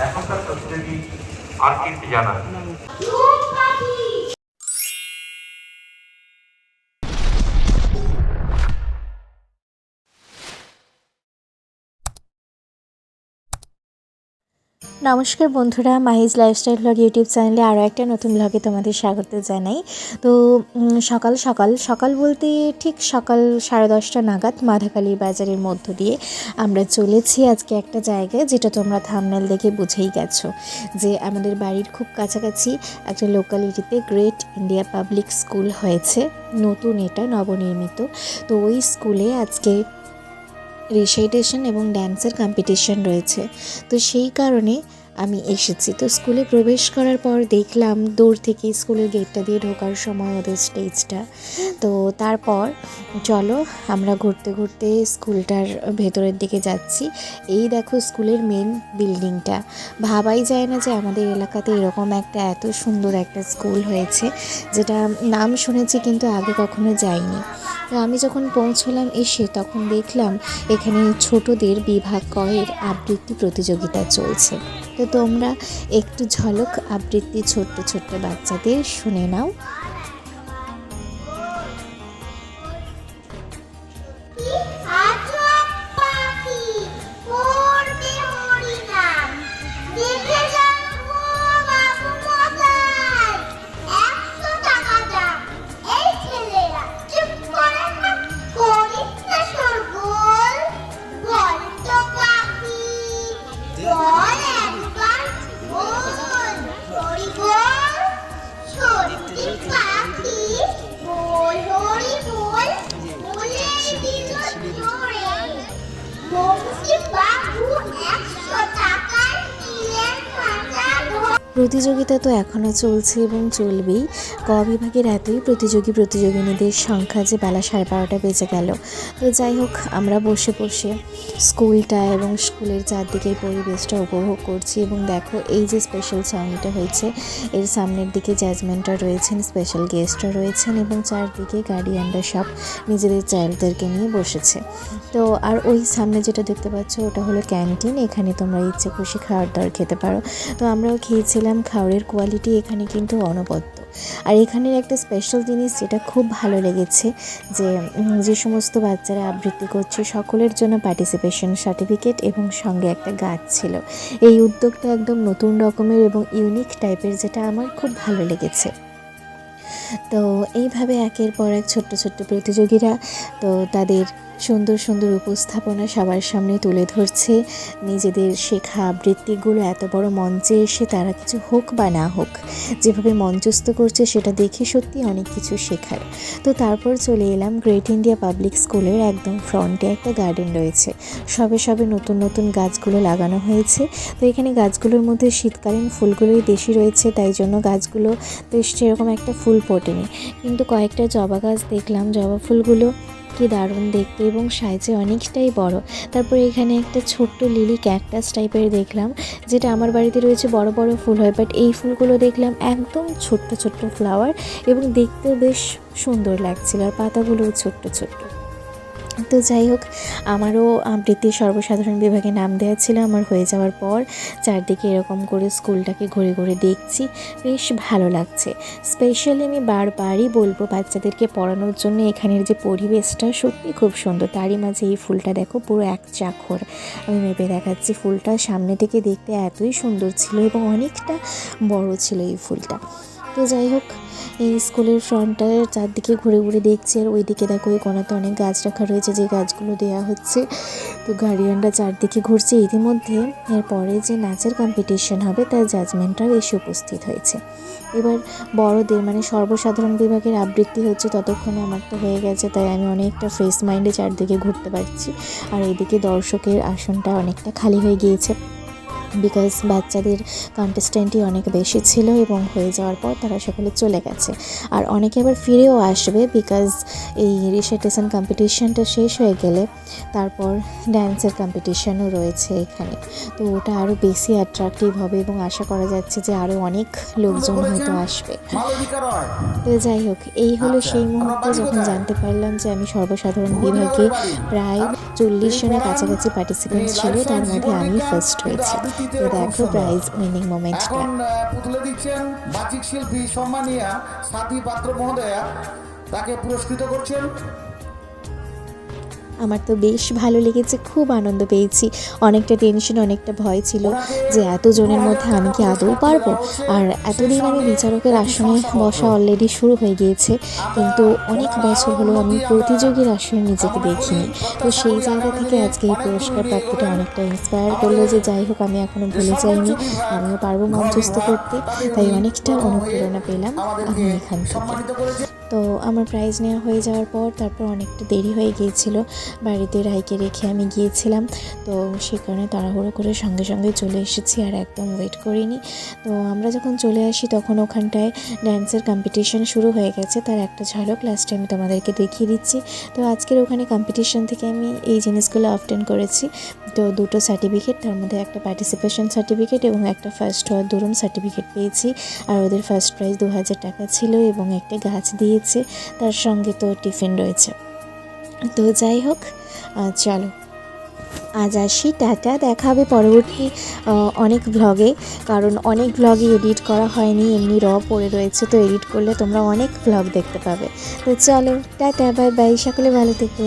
এখনকার প্রতিযোগী আর্কিট জানান নমস্কার বন্ধুরা, মাহিজ লাইফস্টাইল ব্লগ ইউটিউব চ্যানেলে আরও একটা নতুন ব্লগে তোমাদের স্বাগত জানাই। তো সকাল সকাল সকাল বলতে ঠিক সকাল সাড়ে দশটা নাগাদ মাধাকালীর বাজারের মধ্য দিয়ে আমরা চলেছি আজকে একটা জায়গায়, যেটা তোমরা থামনেল দেখে বুঝেই গেছো যে আমাদের বাড়ির খুব কাছাকাছি একটা লোকালিটিতে গ্রেট ইন্ডিয়া পাবলিক স্কুল হয়েছে। নতুন এটা, নবনির্মিত। তো ওই স্কুলে আজকে রিসাইটেশন এবং ড্যান্সের কম্পিটিশন রয়েছে। তো সেই কারণে আমি এসেছি। তো স্কুলে প্রবেশ করার পর দেখলাম দূর থেকে স্কুলের গেটটা দিয়ে ঢোকার সময় ওদের স্টেজটা তো তারপর চলো আমরা ঘুরতে ঘুরতে স্কুলটার ভেতরের দিকে যাচ্ছি। এই দেখো স্কুলের মেন বিল্ডিংটা ভাবাই যায় না যে আমাদের এলাকাতে এরকম একটা এত সুন্দর একটা স্কুল হয়েছে, যেটা নাম শুনেছি কিন্তু আগে কখনো যাইনি। আমি যখন পৌঁছলাম এসে তখন দেখলাম এখানে ছোটদের বিভাগ কয়ের আবৃত্তি প্রতিযোগিতা চলছে। তো তোমরা একটু ঝলক আবৃত্তি ছোট্ট ছোট্ট বাচ্চাদের শুনে নাও। প্রতিযোগিতা তো এখনও চলছে এবং চলবেই। ক বিভাগের এতই প্রতিযোগী প্রতিযোগিনীদের সংখ্যা যে বেলা সাড়ে বারোটা বেজে গেল। তো যাই হোক, আমরা বসে বসে স্কুলটা এবং স্কুলের চারদিকের পরিবেশটা উপভোগ করছি এবং দেখো, এই যে স্পেশাল চাউনিটা হয়েছে, এর সামনের দিকে জাজমেন্টরা রয়েছেন স্পেশাল গেস্টরা রয়েছেন এবং চারদিকে গার্ডিয়ানরা সব নিজেদের চাইল্ডদেরকে নিয়ে বসেছে। তো আর ওই সামনে যেটা দেখতে পাচ্ছ, ওটা হলো ক্যান্টিন এখানে তোমরা ইচ্ছে খুশি খাওয়ার দাওয়ার খেতে পারো। তো আমরাও খেয়েছিলাম খাওয়ারের কোয়ালিটি এখানে কিন্তু অনবদ্য। আর এখানের একটা স্পেশাল জিনিস যেটা খুব ভালো লেগেছে, যে যে সমস্ত বাচ্চারা আবৃত্তি করছে সকলের জন্য পার্টিসিপেশন সার্টিফিকেট এবং সঙ্গে একটা গাছ ছিল। এই উদ্যোগটা একদম নতুন রকমের এবং ইউনিক টাইপের যেটা আমার খুব ভালো লেগেছে। তো, এইভাবে একের পর এক ছোট্ট ছোট্ট প্রতিযোগীরা, তো তাদের সুন্দর সুন্দর উপস্থাপনা সবার সামনে তুলে ধরছে। নিজেদের শেখা আবৃত্তিগুলো এত বড় মঞ্চে এসে তারা কিছু হোক বা না হোক, যেভাবে মঞ্চস্থ করছে সেটা দেখে সত্যি অনেক কিছু শেখার। তো তারপর চলে এলাম গ্রেট ইন্ডিয়া পাবলিক স্কুলের একদম ফ্রন্টে একটা গার্ডেন রয়েছে। সবে সবে নতুন নতুন গাছগুলো লাগানো হয়েছে। তো এখানে গাছগুলোর মধ্যে শীতকালীন ফুলগুলোই বেশি রয়েছে, তাই জন্য গাছগুলো তো সেরকম একটা ফুল ফোটেনি। কিন্তু কয়েকটা জবা গাছ দেখলাম, জবা ফুলগুলো কি দারুণ দেখতে এবং সাইজে অনেকটাই বড়। তারপরে এখানে একটা ছোট্ট লিলি ক্যাকটাস টাইপের দেখলাম, যেটা আমার বাড়িতে রয়েছে বড় বড় ফুল হয় বাট এই ফুলগুলো দেখলাম একদম ছোট্ট ছোট্ট ফ্লাওয়ার এবং দেখতেও বেশ সুন্দর লাগছিল, আর পাতাগুলোও ছোট্ট ছোট্ট। তো যাই হোক, আমারও আবৃত্তি সর্বসাধারণ বিভাগে নাম দেওয়া ছিল। আমার হয়ে যাওয়ার পর চারদিকে এরকম করে স্কুলটাকে ঘুরে ঘুরে দেখছি। বেশ ভালো লাগছে। স্পেশালি আমি বারবারই বলব বাচ্চাদেরকে পড়ানোর জন্য এখানের যে পরিবেশটা সত্যি খুব সুন্দর। তারই মাঝে এই ফুলটা দেখো, পুরো এক চাখর। আমি মেপে দেখাচ্ছি ফুলটা সামনে থেকে দেখতে এতই সুন্দর ছিল এবং অনেকটা বড় ছিল এই ফুলটা। তো যাই হোক, এই স্কুলের ফ্রন্টটার চারদিকে ঘুরে ঘুরে দেখছি আর ওইদিকে দেখো ওই কোনাতে অনেক গাছ রাখা রয়েছে, যে গাছগুলো দেওয়া হচ্ছে। তো গার্ডিয়ানরা চারদিকে ঘুরছে। ইতিমধ্যে এরপরে যে নাচের কম্পিটিশন হবে, তার জাজমেন্টরাও এসে উপস্থিত হয়েছে। এবার বড়দের মানে সর্বসাধারণ বিভাগের আবৃত্তি হচ্ছে, ততক্ষণে আমার তো হয়ে গেছে, তাই আমি অনেকটা ফ্রেশ মাইন্ডে চারদিকে ঘুরতে পারছি। আর এদিকে দর্শকের আসনটা অনেকটা খালি হয়ে গিয়েছে। বিকজ বাচ্চাদের কন্টেস্ট্যান্টই অনেক বেশি ছিল এবং হয়ে যাওয়ার পর তারা সকলে চলে গেছে। আর অনেকে আবার ফিরেও আসবে বিকজ এই রিসাইটেশন কম্পিটিশানটা শেষ হয়ে গেলে তারপর ড্যান্সের কম্পিটিশনও রয়েছে এখানে। তো ওটা আরও বেশি অ্যাট্রাকটিভ হবে এবং আশা করা যাচ্ছে যে আরও অনেক লোকজন হয়তো আসবে। তো যাই হোক এই হলো সেই মুহূর্তে যখন জানতে পারলাম যে আমি সর্বসাধারণ বিভাগে প্রায় চল্লিশ জনের কাছাকাছি পার্টিসিপেন্ট ছিল তার মধ্যে আমি ফার্স্ট হয়েছি। তো দেখো প্রাইজ উইনিং মোমেন্টটা এখন পুতুলে দিচ্ছেন বাচিক শিল্পী সম্মানিয়া সাথী পাত্র মহোদয়া তাকে পুরস্কৃত করছেন। আমার তো বেশ ভালো লেগেছে, খুব আনন্দ পেয়েছি। অনেকটা টেনশন অনেকটা ভয় ছিল যে এতজনের মধ্যে আমি কি আদৌ পারব? আর এতদিন আমি বিচারকের আসনে বসা অলরেডি শুরু হয়ে গিয়েছে, কিন্তু অনেক বছর হলো আমি প্রতিযোগীর আসনে নিজেকে দেখিনি। তো সেই জায়গা থেকে আজকে এই পুরস্কার প্রাপ্তিটা অনেকটা ইন্সপায়ার করল যে যাই হোক, আমি এখনও ভুলে যাইনি, আমিও পারব মঞ্চস্থ করতে। তাই অনেকটা অনুপ্রেরণা পেলাম আমি এখান থেকে। তো আমার প্রাইজ নেওয়া হয়ে যাওয়ার পর তারপর অনেকটা দেরি হয়ে গিয়েছিল। বাড়িতে রাইকে রেখে আমি গিয়েছিলাম। তো সে কারণে তাড়াহুড়ো করে সঙ্গে সঙ্গে চলে এসেছি আর একদম ওয়েট করিনি। তো আমরা যখন চলে আসি তখন ওখানটায় ড্যান্সের কম্পিটিশন শুরু হয়ে গেছে। তার একটা ঝলক লাস্টে আমি তোমাদেরকে দেখিয়ে দিচ্ছি। তো আজকের ওখানে কম্পিটিশন থেকে আমি এই জিনিসগুলো অবটেন করেছি। তো দুটো সার্টিফিকেট তার মধ্যে একটা পার্টিসিপেশন সার্টিফিকেট এবং একটা ফার্স্ট হওয়ার দরুন সার্টিফিকেট পেয়েছি। আর ওদের ফার্স্ট প্রাইজ দু হাজার টাকা ছিল এবং একটা গাছ দিয়েছে তার সঙ্গে তো টিফিন রয়েছে। তো যাই হোক চলো। আজ আসি, টাটা, দেখা হবে পরবর্তী অনেক ভ্লগে কারণ অনেক ভ্লগে এডিট করা হয়নি, এমনি র পড়ে রয়েছে, তো এডিট করলে তোমরা অনেক ভ্লগ দেখতে পাবে। তো চলো, টাটা বাই বাই সকলে ভালো থেকো।